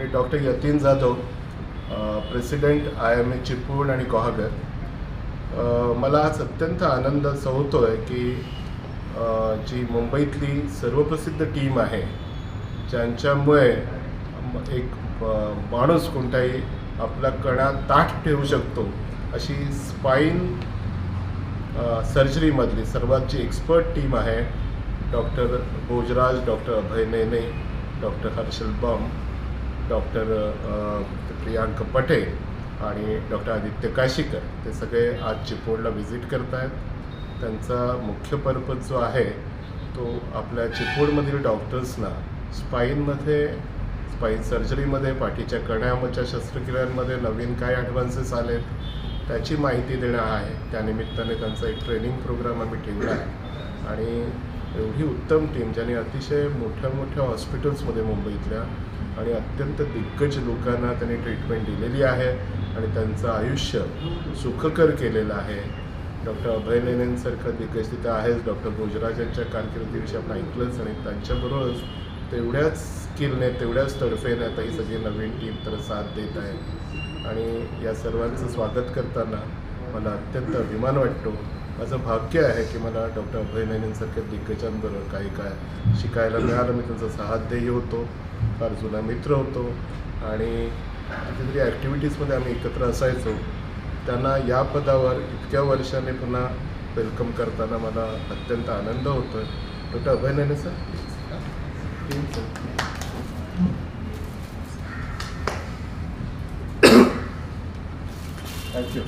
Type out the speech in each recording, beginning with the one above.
Me doctor Yatin Jadhav president I M A Chiplun आणि गुहागर मला आज अत्यंत आनंद असा होतो आहे की जी मुंबईतली सर्वप्रसिद्ध टीम आहे ज्यांच्यामुळे एक माणूस कोणताही आपला कणा ताठ ठेवू शकतो अशी स्पाईन सर्जरीमधली सर्वात जी एक्सपर्ट टीम आहे doctor Bhojraj doctor Abhay Nene doctor Harshal Bam doctor Priyank Patel आणि डॉक्टर आदित्य काशीकर ते सगळे आज चिपळूणला व्हिजिट करत आहेत त्यांचा मुख्य पर्पज जो आहे तो आपल्या चिपळूणमधील डॉक्टर्सना स्पाईनमध्ये स्पाईन सर्जरीमध्ये पाठीच्या कण्याच्या शस्त्रक्रियांमध्ये नवीन काय ॲडव्हान्सेस आलेत त्याची माहिती देणं आहे. त्यानिमित्ताने त्यांचा एक ट्रेनिंग प्रोग्राम आम्ही ठेवला आहे. आणि एवढी उत्तम टीम ज्यांनी अतिशय मोठ्या मोठ्या हॉस्पिटल्समध्ये मुंबईतल्या आणि अत्यंत दिग्गज लोकांना त्यांनी ट्रीटमेंट दिलेली आहे आणि त्यांचं आयुष्य सुखकर केलेलं आहे. डॉक्टर अभय नेनेंसारखं दिग्गज तिथं आहेच. डॉक्टर भोजराज यांच्या कारकिर्दीविषयी आपण ऐकलंच आणि त्यांच्याबरोबरच तेवढ्याच स्किलने तेवढ्याच तडफेने आता ही सगळी नवीन टीम तर साथ देत आहे. आणि या सर्वांचं स्वागत करताना मला अत्यंत अभिमान वाटतो. माझं भाग्य आहे की मला डॉक्टर अभय लेनेंसारख्या दिग्गजांबरोबर काही काय शिकायला मिळालं. मी त्यांचा सहाध्येय होतो. फार जुना मित्र होतो आणि कितीतरी ॲक्टिव्हिटीजमध्ये आम्ही एकत्र असायचो. त्यांना या पदावर इतक्या वर्षाने पुन्हा वेलकम करताना मला अत्यंत आनंद होतो आहे डॉक्टर अभय सर? थँक्यू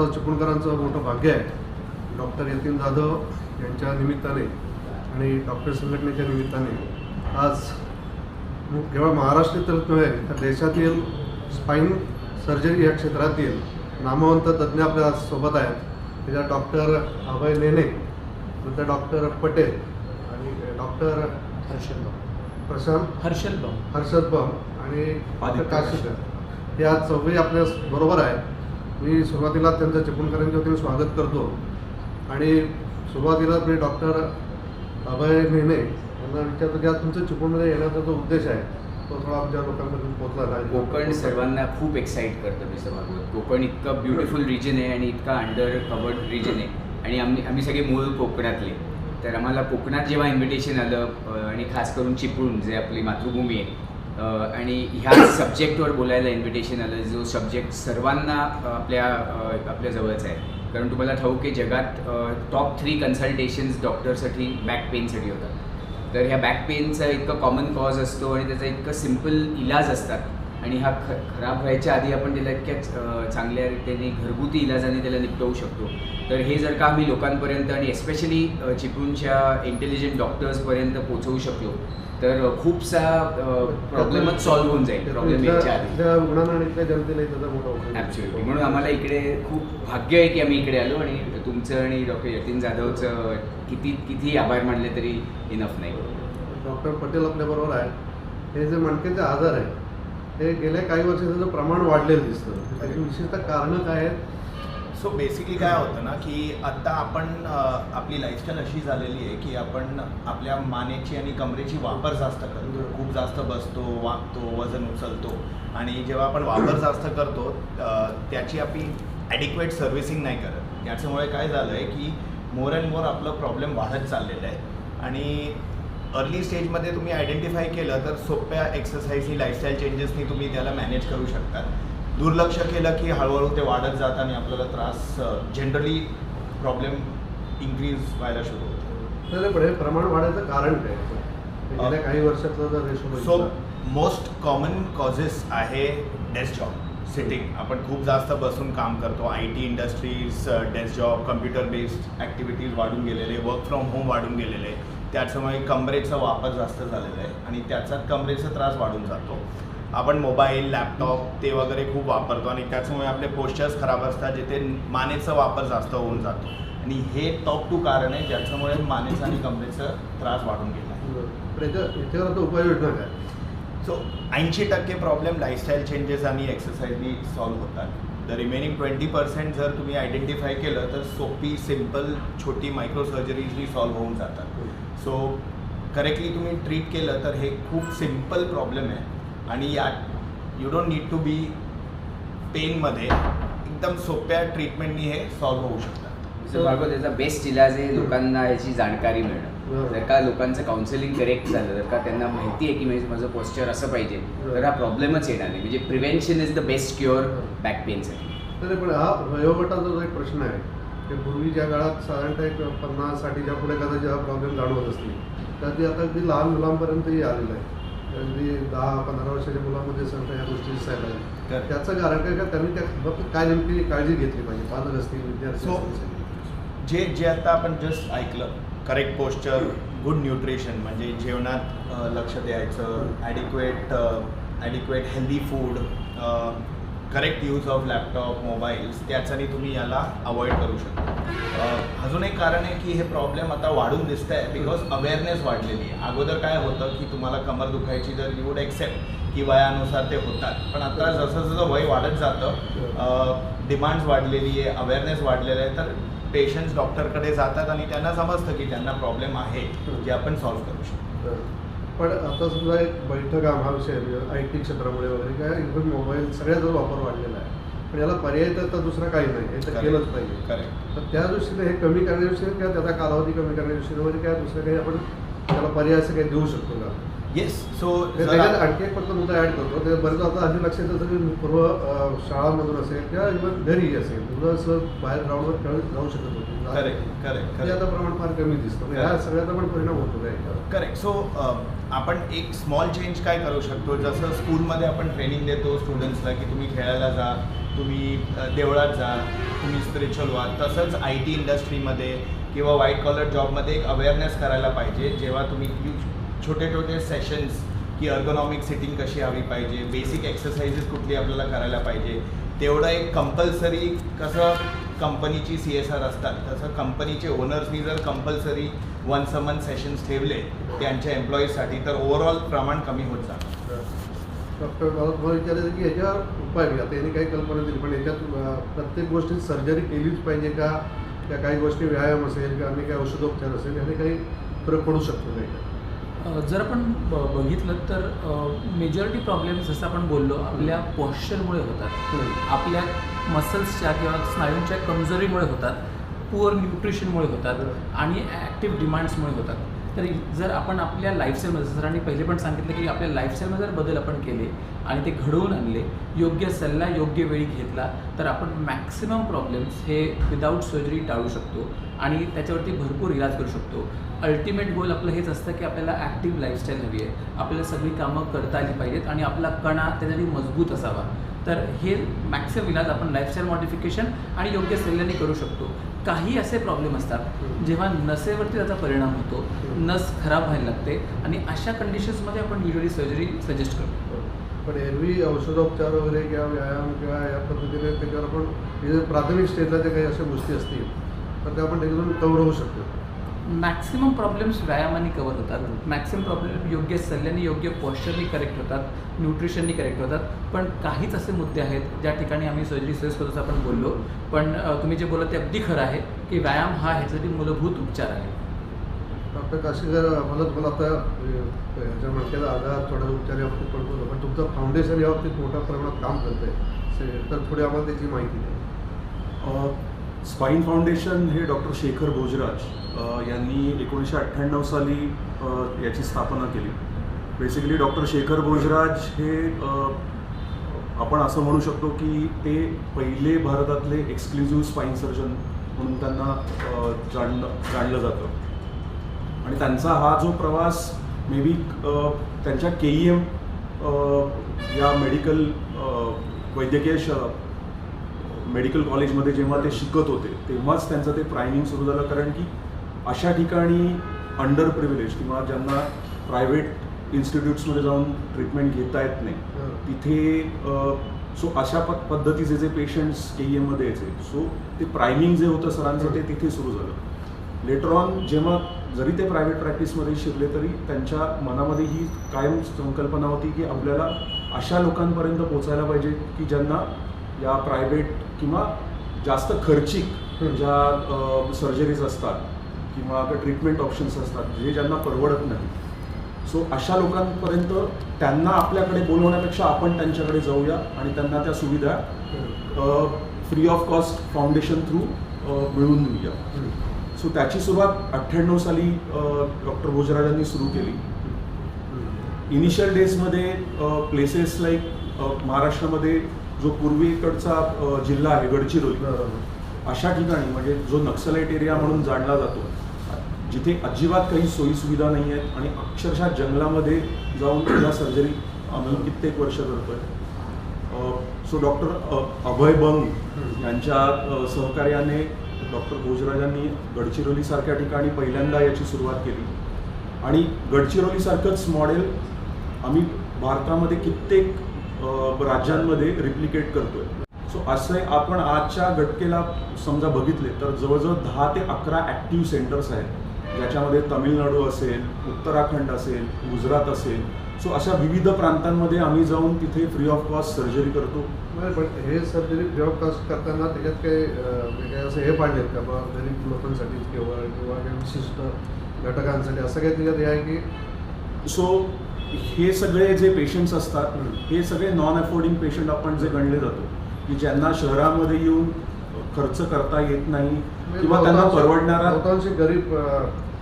आपलं चिपळूणकरांचं मोठं भाग्य आहे. डॉक्टर यतीन जाधव यांच्या निमित्ताने आणि डॉक्टर संघटनेच्या निमित्ताने आज केवळ महाराष्ट्रातच नव्हे तर देशातील स्पाईन सर्जरी या क्षेत्रातील नामवंत तज्ज्ञ आपल्यासोबत आहेत. त्याच्यात डॉक्टर अभय नेने नंतर डॉक्टर पटेल आणि डॉक्टर हर्षल बम. प्रशांत हर्षल बम. हर्षद बम आणि काशीकर हे आज चौघही आपल्या बरोबर आहे मी सुरुवातीला त्यांचं चिपळूणकरांच्या वतीने स्वागत करतो. आणि सुरुवातीला मी डॉक्टर अभय मेहने यांना विचारतो की आज तुमचं चिपळूणमध्ये येण्याचा जो उद्देश आहे तो थोडा आमच्या लोकांपर्यंत पोहोचला कोकण सर्वांना खूप एक्साईट करतं मी भागवत कोकण इतकं ब्युटिफुल रिजन आहे आणि इतका अंडर कवर्ड रिजन आहे. आणि आम्ही आम्ही सगळे मूळ कोकणातले. तर आम्हाला कोकणात जेव्हा इन्व्हिटेशन आलं आणि खास करून चिपळूण जे आपली मातृभूमी आहे आणि ह्या सब्जेक्टवर बोलायला इन्व्हिटेशन आलं जो सब्जेक्ट सर्वांना आपल्या आपल्या जवळच आहे. कारण तुम्हाला ठाऊक आहे जगात टॉप थ्री कन्सल्टेशन्स डॉक्टरसाठी बॅक पेनसाठी होतात. तर ह्या बॅक पेनचा इतकं कॉमन कॉज असतो आणि त्याचा इतकं सिंपल इलाज असतात. आणि हा ख खराब व्हायच्या आधी आपण त्याला इतक्या चांगल्या रीतीने घरगुती इलाजाने त्याला निपटवू शकतो. तर हे जर का आम्ही लोकांपर्यंत आणि एस्पेशली चिपळूणच्या इंटेलिजंट डॉक्टर्सपर्यंत पोहोचवू शकलो तर खूपसा प्रॉब्लेमच सॉल्व्ह होऊन जाईल प्रॉब्लेम आधी. ॲब्सोल्युटली म्हणून आम्हाला इकडे खूप भाग्य आहे की आम्ही इकडे आलो आणि तुमचं आणि डॉक्टर यतीन जाधवचं किती किती आभार मानले तरी इनफ नाही. डॉक्टर पटेल आपल्याबरोबर आहे हे जे मणक्याचे आजार आहे हे गेल्या काही वर्षात त्याचं प्रमाण वाढलेलं दिसतं. त्याची विशेषतः कारणं काय आहेत? सो बेसिकली काय होतं ना की आत्ता आपण आपली लाईफस्टाईल अशी झालेली आहे की आपण आपल्या मानेची आणि कमरेची वापर जास्त करतो. खूप जास्त बसतो वागतो वजन उचलतो. आणि जेव्हा आपण वापर जास्त करतो त्याची आपली ॲडिक्वेट सर्व्हिसिंग नाही करत. याच्यामुळे काय झालं आहे की मोर अँड मोर आपलं प्रॉब्लेम वाढत चाललेलं आहे. आणि अर्ली स्टेजमध्ये तुम्ही आयडेंटिफाय केलं तर सोप्या एक्सरसाइजनी लाईफस्टाईल चेंजेसनी तुम्ही त्याला मॅनेज करू शकता. दुर्लक्ष केलं की हळूहळू ते वाढत जात आणि आपल्याला त्रास जनरली प्रॉब्लेम इन्क्रीज व्हायला सुरू होतो. हे प्रमाण वाढायचं कारण काय? हे गेल्या काही वर्षातलं ratio so most common causes आहे डेस्क जॉब सिटिंग आपण खूप जास्त बसून काम करतो. I T industries desk job computer based activities वाढून गेलेले वर्क फ्रॉम होम वाढून गेलेले. त्याच्यामुळे कमरेचा वापर जास्त झालेला आहे आणि त्याचाच कमरेचा त्रास वाढून जातो. आपण मोबाईल लॅपटॉप ते वगैरे खूप वापरतो आणि त्याच्यामुळे आपले पोस्चर्स खराब असतात जिथे मानेचा वापर जास्त होऊन जातो. आणि हे टॉप टू कारण आहे ज्याच्यामुळे मानेचा आणि कमरेचा त्रास वाढून गेला याच्यावर उपाययोजना काय सो ऐंशी टक्के प्रॉब्लेम लाईफस्टाईल चेंजेस आणि एक्सरसाइजनी सॉल्व्ह होतात. द रिमेनिंग ट्वेंटी पर्सेंट जर तुम्ही आयडेंटिफाय केलं तर सोपी सिंपल छोटी मायक्रो सर्जरीजनी सॉल्व्ह होऊन जातात. सो करेक्टली तुम्ही ट्रीट केलं तर हे खूप सिंपल प्रॉब्लेम आहे. आणि या you don't need to be पेनमध्ये एकदम सोप्या ट्रीटमेंटनी हे सॉल्व्ह होऊ शकतात. त्याचा बेस्ट इलाज आहे लोकांना याची जाणकारी मिळणं. जर का लोकांचं काउन्सिलिंग करेक्ट झालं जर का त्यांना माहिती आहे की म्हणजे माझं पोस्चर असं पाहिजे तर हा प्रॉब्लेमच येणार नाही. म्हणजे prevention is the best cure back पेनसाठी नाही पण हा वयोगटाचा जो एक प्रश्न आहे की पूर्वी ज्या काळात साधारणतः एक पन्नास साठीच्या पुढे कदाचित हा प्रॉब्लेम जाणवत असतील तर ते आता अगदी लहान मुलांपर्यंतही आलेलं आहे. अगदी दहा पंधरा वर्षाच्या मुलांमध्ये सगळ्या ह्या गोष्टी दिसायला. Correct. त्याचं कारण काय? का त्यांनी त्या बाबतीत काय नेमकी काळजी घेतली पाहिजे? पालक असतील विद्यार्थी जे जे आता आपण जस्ट ऐकलं करेक्ट पोस्चर गुड न्यूट्रिशन म्हणजे जेवणात लक्ष द्यायचं adequate adequate healthy food correct use of laptop mobiles त्याच्याने तुम्ही याला अवॉइड करू शकता. अजून एक कारण आहे की हे प्रॉब्लेम आता वाढून दिसत आहे बिकॉज अवेअरनेस वाढलेली आहे. अगोदर काय होतं की तुम्हाला कमर दुखायची तर यू वुड एक्सेप्ट की वयानुसार ते होतात. पण आता जसं जसं वय वाढत जातं डिमांड्स वाढलेली आहे अवेअरनेस वाढलेलं आहे तर पेशंट्स डॉक्टरकडे जातात आणि त्यांना समजतं की त्यांना प्रॉब्लेम आहे जे आपण सॉल्व्ह करू शकतो. पण आता समजा एक बैठक हा विषय आय टी क्षेत्रामुळे वगैरे काय इव्हन मोबाईल सगळ्याचाच वापर वाढलेला आहे. पण याला पर्याय तर दुसरा काही नाही हे तर. केलंच पाहिजे. करेक्ट तर त्या दृष्टीने हे कमी करण्याच्या दृष्टीने किंवा त्याचा कालावधी कमी करण्याच्या दृष्टीने वगैरे काय दुसरं काही आपण त्याला पर्याय असं काही देऊ शकतो का? येस सो त्याच्यात आणखी एक फक्त मुद्दा ॲड करतो. ते बरेच आता हल्ली लक्षात येतं की पूर्व शाळांमधून असेल किंवा इव्हन घरी असेल मुलं असं बाहेर ग्राउंडवर खेळत जाऊ शकत होती. करेक्ट करेक्ट आता प्रमाण फार कमी दिसतं. म्हणजे ह्या Correct. सगळ्याचा पण परिणाम होतो काय? करेक्ट सो आपण एक स्मॉल चेंज काय करू शकतो? जसं स्कूलमध्ये आपण ट्रेनिंग देतो स्टुडंट्सला की तुम्ही खेळायला जा तुम्ही देवळात जा तुम्ही स्पिरिच्युअल व्हा तसंच आय टी इंडस्ट्रीमध्ये किंवा व्हाईट कॉलर जॉबमध्ये एक अवेअरनेस करायला पाहिजे. जेव्हा तुम्ही छोटे छोटे सेशन्स की अर्गोनॉमिक सिटिंग कशी हवी पाहिजे बेसिक एक्सरसाइजेस कुठली आपल्याला करायला पाहिजे तेवढं एक कंपल्सरी कसं कंपनीची सी एस आर असतात तसं कंपनीचे ओनर्सनी जर compulsory one a month sessions ठेवले त्यांच्या एम्प्लॉईजसाठी तर ओव्हरऑल प्रमाण कमी होत जातं. डॉक्टर मला तुम्हाला विचारायचं की याच्यावर उपाय आता यांनी काही कल्पना दिली पण याच्यात प्रत्येक गोष्टीत सर्जरी केलीच पाहिजे का? त्या काही गोष्टी व्यायाम असेल किंवा काही औषधोपचार असेल याने काही फरक पडू शकतो काही का जर आपण ब- बघितलं तर मेजॉरिटी प्रॉब्लेम्स जसं आपण बोललो आपल्या पॉश्चरमुळे होतात. आपल्या मसल्सच्या किंवा स्नायूंच्या कमजोरीमुळे होतात. पुअर न्यूट्रिशनमुळे होतात. आणि ॲक्टिव्ह डिमांड्समुळे होतात. तर जर आपण आपल्या लाईफस्टाईलमध्ये सरांनी पहिले पण सांगितलं की आपल्या लाईफस्टाईलमध्ये जर बदल आपण केले आणि ते घडवून आणले योग्य सल्ला योग्य वेळी घेतला तर आपण मॅक्सिमम प्रॉब्लेम्स हे विदाऊट सर्जरी टाळू शकतो आणि त्याच्यावरती भरपूर इलाज करू शकतो. अल्टिमेट गोल आपलं हेच असतं की आपल्याला ॲक्टिव्ह लाईफस्टाईल हवी आहे. आपल्याला सगळी कामं करता आली पाहिजेत आणि आपला कणा त्याच्यासाठी मजबूत असावा. तर हे मॅक्सिमम इलाज आपण लाईफस्टाईल मॉडिफिकेशन आणि योग्य सल्ल्याने करू शकतो. काही असे प्रॉब्लेम असतात जेव्हा नसेवरती त्याचा परिणाम होतो नस खराब व्हायला लागते आणि अशा कंडिशन्समध्ये आपण युजली सर्जरी सजेस्ट करतो. पण एरवी औषधोपचार वगैरे किंवा व्यायाम किंवा या पद्धतीने त्याच्यावर आपण हे जे प्राथमिक स्टेजला ज्या काही अशा गोष्टी असतील तर त्या आपण त्याच्यातून कव्हर होऊ शकतो. मॅक्सिमम प्रॉब्लेम्स व्यायामाने कवर होतात. मॅक्सिमम प्रॉब्लेम योग्य सल्ल्याने योग्य पॉश्चरनी करेक्ट होतात न्यूट्रिशननी करेक्ट होतात. पण काहीच असे मुद्दे आहेत ज्या ठिकाणी आम्ही सर्जरी सजेस्ट करतो आपण बोललो. पण तुम्ही जे बोलत ते अगदी खरं आहे की व्यायाम हा ह्याच्यासाठी मूलभूत उपचार आहे. डॉक्टर काशीकर मला तुम्हाला आता ह्याच्या मणक्याचा आधार थोडा उपचार याबाबतीत पण बोललो पण तुमचं फाउंडेशन याबाबतीत मोठ्या प्रमाणात काम करतं आहे तर थोडी आम्हाला त्याची माहिती द्या. स्पाईन फाउंडेशन हे डॉक्टर शेखर भोजराज यांनी एकोणीसशे अठ्ठ्याण्णव साली याची स्थापना केली. बेसिकली डॉक्टर शेखर भोजराज हे आपण असं म्हणू शकतो की ते पहिले भारतातले एक्सक्लुझिव्ह स्पाईन सर्जन म्हणून त्यांना जाणलं जाणलं जातं. आणि त्यांचा हा जो प्रवास मे बी त्यांच्या के ई एम या मेडिकल वैद्यकीय श मेडिकल कॉलेजमध्ये जेव्हा ते शिकत होते तेव्हाच त्यांचं ते प्रायमिंग सुरू झालं. कारण की अशा ठिकाणी अंडर प्रिव्हिलेज किंवा ज्यांना प्रायव्हेट इन्स्टिट्यूट्समध्ये जाऊन ट्रीटमेंट घेता येत नाही. तिथे सो अशा पद्धतीचे जे पेशंट्स के ई एममध्ये यायचे सो ते प्रायमिंग जे होतं सरांचं ते तिथे सुरू झालं. लेटर ऑन जेव्हा जरी ते प्रायव्हेट प्रॅक्टिसमध्ये शिरले तरी त्यांच्या मनामध्ये ही कायम संकल्पना होती की आपल्याला अशा लोकांपर्यंत पोचायला पाहिजे की ज्यांना या प्रायव्हेट किंवा जास्त खर्चिक. ज्या सर्जरीज असतात किंवा ट्रीटमेंट ऑप्शन्स असतात जे ज्यांना परवडत नाही. सो अशा लोकांपर्यंत त्यांना आपल्याकडे बोलवण्यापेक्षा आपण त्यांच्याकडे जाऊया आणि त्यांना त्या सुविधा free of cost foundation through मिळवून देऊया. सो त्याची सुरुवात अठ्ठ्याण्णव साली डॉक्टर भोजराजांनी सुरू केली. इनिशियल डेजमध्ये प्लेसेस लाईक महाराष्ट्रामध्ये जो पूर्वेकडचा जिल्हा आहे गडचिरोली अशा ठिकाणी म्हणजे जो नक्सलाईट एरिया म्हणून जाणला जातो जिथे अजिबात काही सोयी सुविधा नाही आहेत आणि अक्षरशः जंगलामध्ये जाऊन या सर्जरी आम्ही कित्येक वर्ष करतोय. सो डॉक्टर अभय बंग यांच्या सहकार्याने डॉक्टर भोजराजांनी गडचिरोलीसारख्या ठिकाणी पहिल्यांदा याची सुरुवात केली. आणि गडचिरोलीसारखंच मॉडेल आम्ही भारतामध्ये कित्येक राज्यांमध्ये रिप्लिकेट करतोय. सो असे आपण आजच्या घटकेला समजा बघितले तर जवळजवळ दहा ते अकरा ॲक्टिव्ह सेंटर्स आहेत. ज्याच्यामध्ये तामिळनाडू असेल उत्तराखंड असेल गुजरात असेल. सो अशा विविध प्रांतांमध्ये आम्ही जाऊन तिथे फ्री ऑफ कॉस्ट सर्जरी करतो. पण हे सर्जरी फ्री ऑफ कॉस्ट करताना त्याच्यात काही म्हणजे काही असं हे पाडलेत का? बा गरीब लोकांसाठी किंवा किंवा काही विशिष्ट घटकांसाठी असं काही त्याच्यात हे आहे की सो हे सगळे जे पेशंट्स असतात हं. सगळे नॉन अफोर्डिंग पेशंट आपण जे गणले जातो की ज्यांना शहरामध्ये येऊन खर्च करता येत नाही किंवा त्यांना परवडणारा गरीब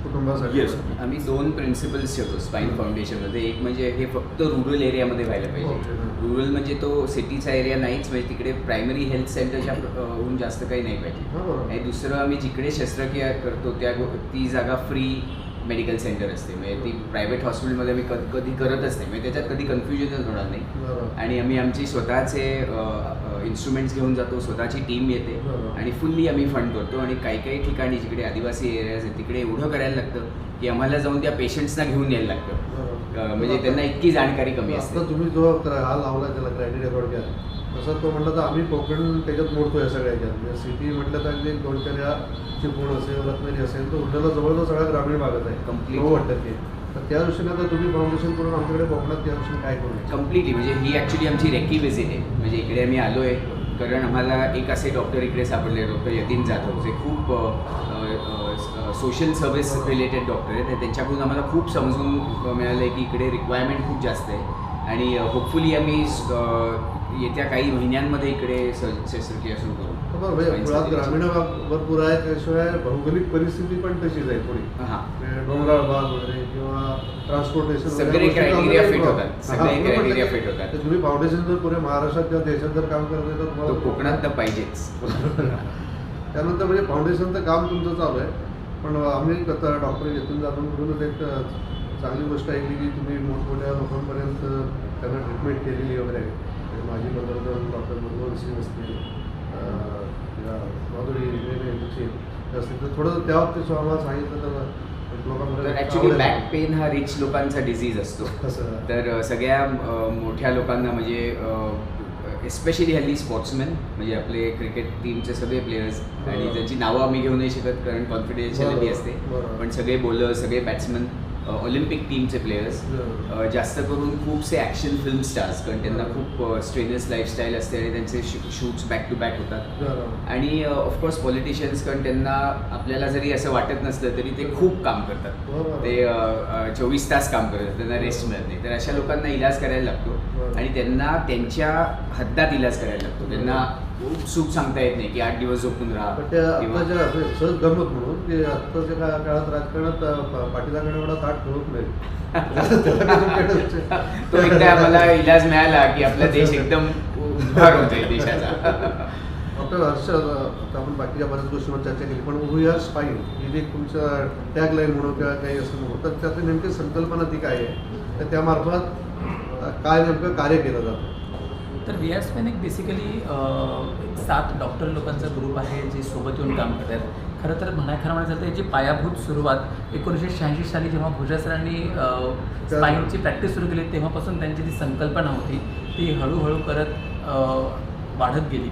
कुटुंबासाठी. आम्ही दोन प्रिन्सिपल्स ठेवतो स्पाईन फाउंडेशनमध्ये एक म्हणजे हे फक्त रुरल एरियामध्ये व्हायला. पाहिजे रुरल म्हणजे तो सिटीचा एरिया नाहीच म्हणजे तिकडे प्रायमरी हेल्थ सेंटरच्या हून जास्त काही नाही पाहिजे बरोबर. आणि दुसरं आम्ही जिकडे शस्त्रक्रिया करतो त्या ती जागा फ्री मेडिकल सेंटर असते. म्हणजे ती प्रायव्हेट हॉस्पिटलमध्ये आम्ही कधी कधी करतच नाही म्हणजे त्याच्यात कधी कन्फ्युजनच होणार नाही. आणि आम्ही आमची स्वतःचे इन्स्ट्रुमेंट्स घेऊन जातो. स्वतःची टीम येते. आणि फुल्ली आम्ही फंड करतो. आणि काही काही ठिकाणी जिकडे आदिवासी एरियाज आहेत तिकडे एवढं करायला लागतं की आम्हाला जाऊन त्या पेशंट्सना घेऊन यायला लागतं. म्हणजे त्यांना इतकी जाणकारी कमी असते. तुम्ही जो हा लावला त्याला क्रायटेरिया थोडक्यात. तसं तो म्हटलं तर आम्ही कोकण त्याच्यात मोडतो या सगळ्या ह्याच्यात म्हणजे सिटी म्हटलं तर अगदी दोन चार या चिपळूण असेल रत्नागिरी असेल तर उरलेला जवळजवळ सगळा ग्रामीण भागात आहे. Complete. नव्वद टक्के तर त्या दृष्टीने आता तुम्ही फाउंडेशन करून आमच्याकडे कोकणात त्या दृष्टीने काय करू कम्प्लिटली म्हणजे ही ॲक्च्युली आमची रेकी विजिट आहे. म्हणजे इकडे आम्ही आलो आहे कारण आम्हाला एक असे डॉक्टर इकडे सापडले. डॉक्टर यतीन जाधव जे खूप सोशल सर्व्हिस रिलेटेड डॉक्टर आहेत. आणि त्यांच्याकडून आम्हाला खूप समजून मिळालं आहे की इकडे रिक्वायरमेंट खूप जास्त आहे. आणि होपफुली आम्ही येत्या काही महिन्यांमध्ये इकडे शस्त्रक्रिया सुरू करू बरोबर म्हणजे Spine मुळात ची. ग्रामीण भाग भरपूर आहे त्याशिवाय भौगोलिक परिस्थिती पण तशीच आहे थोडी हां म्हणजे डोंगराळ भाग वगैरे किंवा ट्रान्सपोर्टेशन सगळे होतात. होतात. तुम्ही फाउंडेशन जर पुरे महाराष्ट्रात किंवा देशात जर काम करत तर कोकणात तर पाहिजेच त्यानंतर म्हणजे फाउंडेशनचं काम तुमचं चालू आहे पण आम्ही आता डॉक्टर येथून जाणून करूनच एक चांगली गोष्ट ऐकली की तुम्ही मोठमोठ्या लोकांपर्यंत त्यांना ट्रीटमेंट केलेली वगैरे माझी पंतप्रधान डॉक्टर मनमोहन सिंग असतील माधुरी रेणे दीक्षित असतील तर थोडं त्या बाबतीत आम्हाला सांगितलं तर ॲक्च्युली. बॅक पेन हा रिच लोकांचा डिझीज असतो तर सगळ्या मोठ्या लोकांना म्हणजे एस्पेशली हल्ली स्पोर्ट्समॅन म्हणजे आपले क्रिकेट टीमचे सगळे प्लेयर्स आणि. ज्यांची नावं आम्ही घेऊ नाही शकत कारण कॉन्फिडेन्शियलिटी असते. पण सगळे बॉलर सगळे बॅट्समन ऑलिम्पिक टीमचे प्लेयर्स. जास्त करून खूपसे ॲक्शन फिल्म स्टार्स कारण त्यांना खूप स्ट्रेनस लाईफस्टाईल असते आणि त्यांचे शूट्स बॅक टू बॅक होतात. आणि ऑफकोर्स पॉलिटिशियन्स कारण त्यांना आपल्याला जरी असं वाटत नसलं तरी ते खूप काम करतात. ते चोवीस तास काम करतात. त्यांना रेस्ट मिळत नाही. तर अशा लोकांना इलाज करायला लागतो. आणि त्यांना त्यांच्या हद्दात इलाज करायला लागतो. त्यांना सुख सांगता येत नाही की आठ दिवस झोपून राहा. पण त्या किंवा आत्ताच्या सहज गंमत म्हणून की आत्ताच्या का- काळात राजकारणात अं, प- पाटीलाकडे एवढा ताट ठेवत नाही त्याला तो एकदा आम्हाला इलाज मिळाला की आपला देश एकदम उभार होतोय देशाचा. डॉक्टर हर्ष आता आपण बाकीच्या बऱ्याच गोष्टींवर चर्चा केली पण वी आर स्पाईन ही जी तुमचं टॅग लाईन म्हणून किंवा काही असं म्हणून तर त्यातली नेमकी संकल्पना ती काय आहे? तर त्यामार्फत अं, काय नेमकं कार्य केलं जातं? तर व्ही एस पेन एक बेसिकली एक सात डॉक्टर लोकांचा ग्रुप आहे जे सोबत येऊन काम करतात खरं तर म्हणा खरं म्हणायचं तर याची पायाभूत सुरुवात एकोणीसशे शहाऐंशी साली जेव्हा भुजा सरांनी स्पाईनची प्रॅक्टिस सुरू केली तेव्हापासून त्यांची जी संकल्पना होती ती हळूहळू करत वाढत गेली.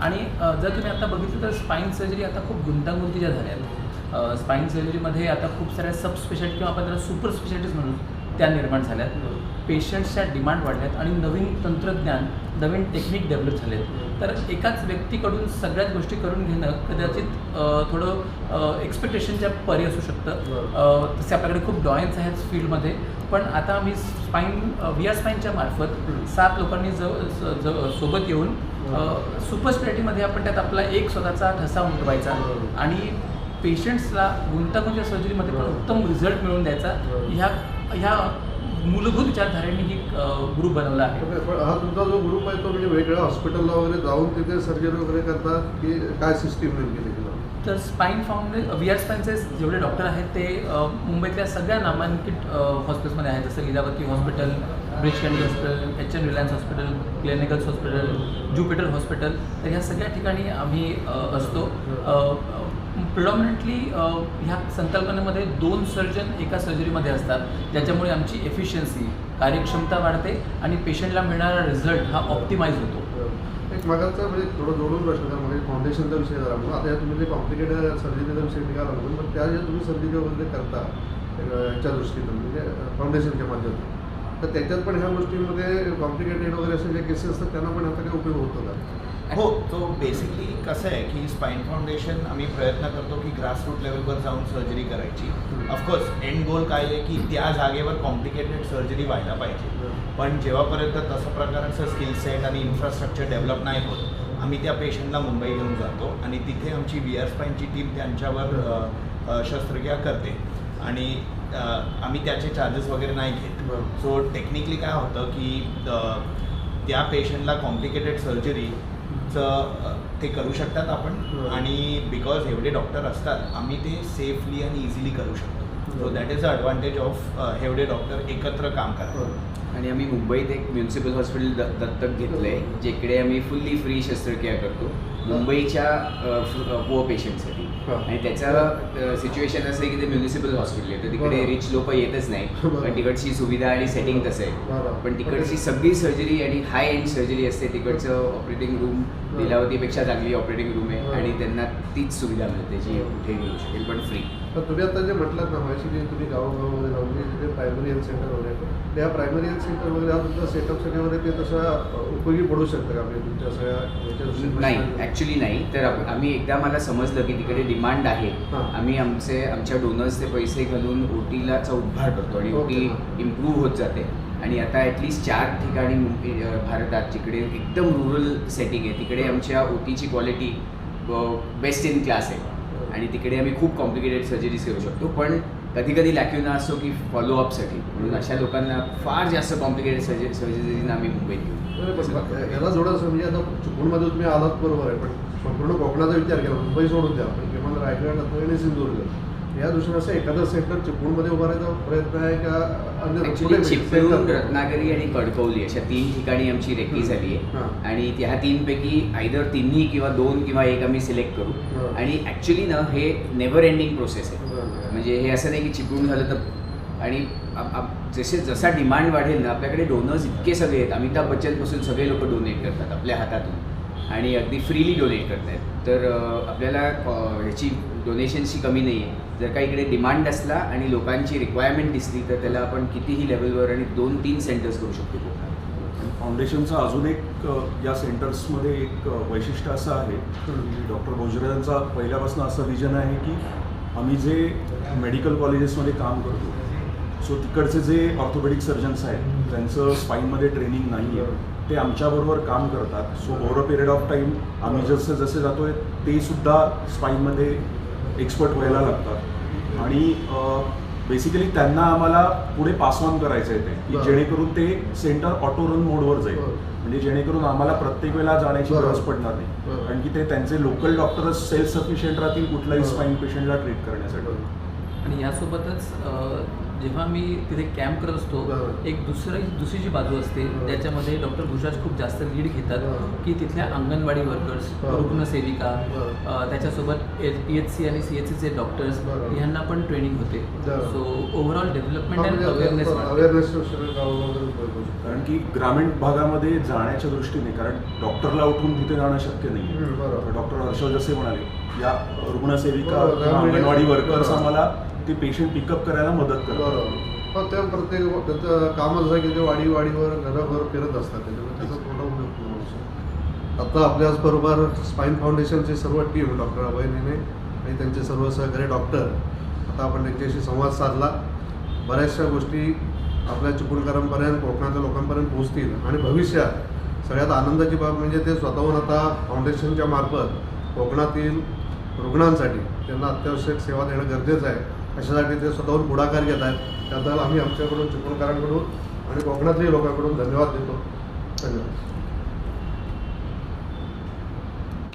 आणि जर तुम्ही आता बघितलं तर स्पाईन सर्जरी आता खूप गुंतागुंतीच्या झाल्या आहेत. स्पाईन सर्जरीमध्ये आता खूप साऱ्या सब स्पेशालिटी किंवा आपण त्याला सुपर स्पेशालिटीज म्हणू त्या निर्माण झाल्यात पेशंट्सच्या डिमांड वाढल्यात आणि नवीन तंत्रज्ञान नवीन टेक्निक डेव्हलप झालेत. तर एकाच व्यक्तीकडून सगळ्याच गोष्टी करून घेणं कदाचित थोडं एक्सपेक्टेशनच्या परी असू शकतं. तसे आपल्याकडे खूप डॉयन्स आहेत फील्डमध्ये. पण आता आम्ही स्पाईन व्ही आर स्पाईनच्या मार्फत सात लोकांनी ज ज- ज- सोबत येऊन सुपर स्पेशालिटीमध्ये आपण त्यात आपला एक स्वतःचा ठसा उमटवायचा आणि पेशंट्सला गुंतागुंतीच्या सर्जरीमध्ये पण उत्तम रिझल्ट मिळवून द्यायचा. ह्या ह्या मूलभूत विचारधारेने ही ग्रुप बनवला आहे. हा तुमचा जो ग्रुप आहे तो म्हणजे वेगळ्या हॉस्पिटलला वगैरे जाऊन तिथे सर्जरी वगैरे करतात की काय सिस्टीम नेमकी तर स्पाईन फाउंडे व्ही आर स्पाईनचे जेवढे डॉक्टर आहेत ते मुंबईतल्या सगळ्या नामांकित हॉस्पिटल्समध्ये आहेत. जसं Lilavati hospital Breach Candy hospital H N Reliance hospital clinicals hospital Jupiter hospital तर ह्या सगळ्या ठिकाणी आम्ही असतो. प्रिडॉमिनेटली ह्या संकल्पनेमध्ये दोन सर्जन एका सर्जरीमध्ये असतात. ज्याच्यामुळे आमची एफिशियन्सी कार्यक्षमता वाढते आणि पेशंटला मिळणारा रिझल्ट हा ऑप्टिमाइज होतो. एक मागाचा म्हणजे थोडं जोडून प्रश्न झाला म्हणजे फाउंडेशनचा विषय झाला म्हणून आता तुम्ही जे कॉम्प्लिकेटेड सर्जरीचा विषय निघाला म्हणून पण त्या ज्या तुम्ही सर्जरी वगैरे करता याच्या दृष्टीतून म्हणजे फाउंडेशनच्या माध्यमातून तर त्याच्यात पण ह्या गोष्टींमध्ये कॉम्प्लिकेटेड वगैरे असे जे केसेस असतात त्यांना पण आता काही उपयोग होतो का? हो तो बेसिकली कसं आहे की स्पाईन फाउंडेशन आम्ही प्रयत्न करतो की ग्रासरूट लेवलवर जाऊन सर्जरी करायची. ऑफकोर्स एंड गोल काय आहे की त्या जागेवर कॉम्प्लिकेटेड सर्जरी व्हायला पाहिजे. पण जेव्हापर्यंत तसं प्रकारचं स्किल सेट आणि इन्फ्रास्ट्रक्चर डेव्हलप नाही होत आम्ही त्या पेशंटला मुंबई घेऊन जातो आणि तिथे आमची व्ही आर स्पाईनची टीम त्यांच्यावर शस्त्रक्रिया करते. आणि आम्ही त्याचे चार्जेस वगैरे नाही घेत. सो टेक्निकली काय होतं की त्या पेशंटला कॉम्प्लिकेटेड सर्जरीचं ते करू शकतात आपण. आणि बिकॉज एवढे डॉक्टर असतात आम्ही ते सेफली आणि इझिली करू शकतो so. That is the advantage of एवढे डॉक्टर एकत्र काम करायला आणि आम्ही मुंबईत एक म्युन्सिपल हॉस्पिटल द दत्तक घेतलं आहे जिकडे आम्ही फुल्ली फ्री शस्त्रक्रिया करतो मुंबईच्या पुअर पेशंटसाठी हा. आणि त्याचं सिच्युएशन असं आहे की ते म्युन्सिपल हॉस्पिटल आहे तर तिकडे. रिच लोक येतच नाही. पण तिकडची सुविधा आणि सेटिंग तसं आहे. पण तिकडची सगळी सर्जरी आणि हाय एंड सर्जरी असते तिकडचं ऑपरेटिंग रूम लीलावतीपेक्षा चांगली ऑपरेटिंग रूम आहे. आणि त्यांना तीच सुविधा मिळते जी कुठे मिळू शकेल पण फ्री तर तुम्ही आता जे म्हटलात ना माहिती की तुम्ही गावोगावमध्ये जाऊन जे प्रायमरी हेल्थ सेंटर वगैरे त्या प्रायमरी हेल्थ सेंटर वगैरे हा तुमचा सेटअपसाठी वगैरे ते तसं उपयोगी पडू शकतं का म्हणजे तुमच्या सगळ्या? नाही ॲक्च्युली नाही तर आम्ही एकदा मला समजलं की तिकडे डिमांड आहे. आम्ही आमचे आमच्या डोनर्सचे पैसे घालून ओ टीलाचा उद्धार करतो आणि ओ ओके, टी हां. इम्प्रूव्ह होत जाते आणि आता ॲटलिस्ट चार ठिकाणी मुंबई भारतात जिकडे एकदम रुरल सेटिंग आहे तिकडे आमच्या ओ टीची क्वालिटी बेस्ट इन क्लास आहे. आणि तिकडे आम्ही खूप कॉम्प्लिकेटेड सर्जरीज करू शकतो. पण कधी कधी लॅक्युना असतो की फॉलोअपसाठी म्हणून अशा लोकांना फार जास्त कॉम्प्लिकेटेड सर्जरी सर्जरीजना आम्ही मुंबईत घेऊ. याला जोडायचं म्हणजे आता चिपळूणमध्ये तुम्ही आलात बरोबर आहे पण संपूर्ण कोकणाचा विचार केला मुंबई सोडून द्या. पण किमान रायगड आणि सिंधुदुर्ग. या दृष्टीने असं एखादं सेंटर चिपळूणमध्ये उभारायचा प्रयत्न आहे का अन्य चिपळूण? रत्नागिरी आणि कणकवली अशा तीन ठिकाणी आमची रेकी. झाली आहे. आणि त्या तीनपैकी आयदर तिन्ही किंवा दोन किंवा एक आम्ही सिलेक्ट करू. आणि ॲक्च्युली ना हे नेव्हर एंडिंग प्रोसेस आहे. म्हणजे हे असं नाही की चिपळूण झालं तर आणि जसे जसा डिमांड वाढेल ना आपल्याकडे डोनर्स इतके सगळे आहेत अमिताभ बच्चनपासून सगळे लोक डोनेट करतात आपल्या हातातून आणि अगदी फ्रीली डोनेट करतायत. तर आपल्याला ह्याची डोनेशनची कमी नाही आहे जर का इकडे डिमांड असला आणि लोकांची रिक्वायरमेंट दिसली तर त्याला आपण कितीही लेवलवर आणि दोन तीन सेंटर्स करू शकतो. कोकणात. फाउंडेशनचं अजून एक या सेंटर्समध्ये एक वैशिष्ट्य असं आहे. की डॉक्टर भोजराजांचा पहिल्यापासून असं विजन आहे की आम्ही जे मेडिकल कॉलेजेसमध्ये काम करतो सो तिकडचे जे ऑर्थोपेडिक सर्जन्स आहेत त्यांचं स्पाईनमध्ये ट्रेनिंग नाही आहे ते आमच्याबरोबर काम करतात so over a period of time आम्ही जसे जसे जातोय ते सुद्धा स्पाईनमध्ये एक्सपर्ट व्हायला लागतात आणि बेसिकली त्यांना आम्हाला पुढे पास ऑन करायचं आहे ते की. जेणेकरून ते सेंटर ऑटो रन मोडवर जाईल. म्हणजे जेणेकरून आम्हाला प्रत्येक वेळेला जाण्याची. गरज पडणार नाही. कारण की ते त्यांचे लोकल डॉक्टरच सेल्फ सफिशियंट राहतील कुठल्याही बरं. स्पाईन पेशंटला ट्रीट करण्यासाठी आणि यासोबतच जेव्हा मी तिथे कॅम्प करत असतो. एक दुसरं दुसरी जी बाजू असते बरोबर. ज्याच्यामध्ये डॉक्टर भुजाज खूप जास्त लीड घेतात. की तिथल्या अंगणवाडी वर्कर्स. रुग्णसेविका त्याच्यासोबत पी एच सी आणि सी एच सीचे डॉक्टर्स. ह्यांना पण ट्रेनिंग होते. So overall development and awareness awareness. कारण की ग्रामीण भागामध्ये जाण्याच्या दृष्टीने कारण डॉक्टरला उठून तिथे जाणं शक्य नाही डॉक्टर हर्षल जसे म्हणाले या रुग्णसेविका अंगणवाडी वर्कर्स. आम्हाला ते पेशंट पिकअप करायला मदत करतात. बरोबर. पण ते प्रत्येक त्याचं काम असं आहे की ते वाडी वाडीवर घराघर फिरत असतात. त्याच्यामुळे त्याचा थोडा उपयोग पूर्ण होतो आता आपल्याचबरोबर स्पाईन फाउंडेशनची सर्व टीम डॉक्टर अभय नेने आणि त्यांचे सर्व सहकारी डॉक्टर आता आपण त्यांच्याशी संवाद साधला. बऱ्याचशा गोष्टी आपल्या चिपळूणकरांपर्यंत कोकणातल्या लोकांपर्यंत पोहोचतील. आणि भविष्यात सगळ्यात आनंदाची बाब म्हणजे ते स्वतःहून आता फाउंडेशनच्या मार्फत कोकणातील रुग्णांसाठी त्यांना अत्यावश्यक सेवा देणं गरजेचं आहे. अशासाठी ते स्वतःहून पुढाकार घेत आहेत त्याबद्दल आम्ही आमच्याकडून चिपळूणकरांकडून आणि कोकणातल्याही लोकांकडून धन्यवाद देतो. धन्यवाद.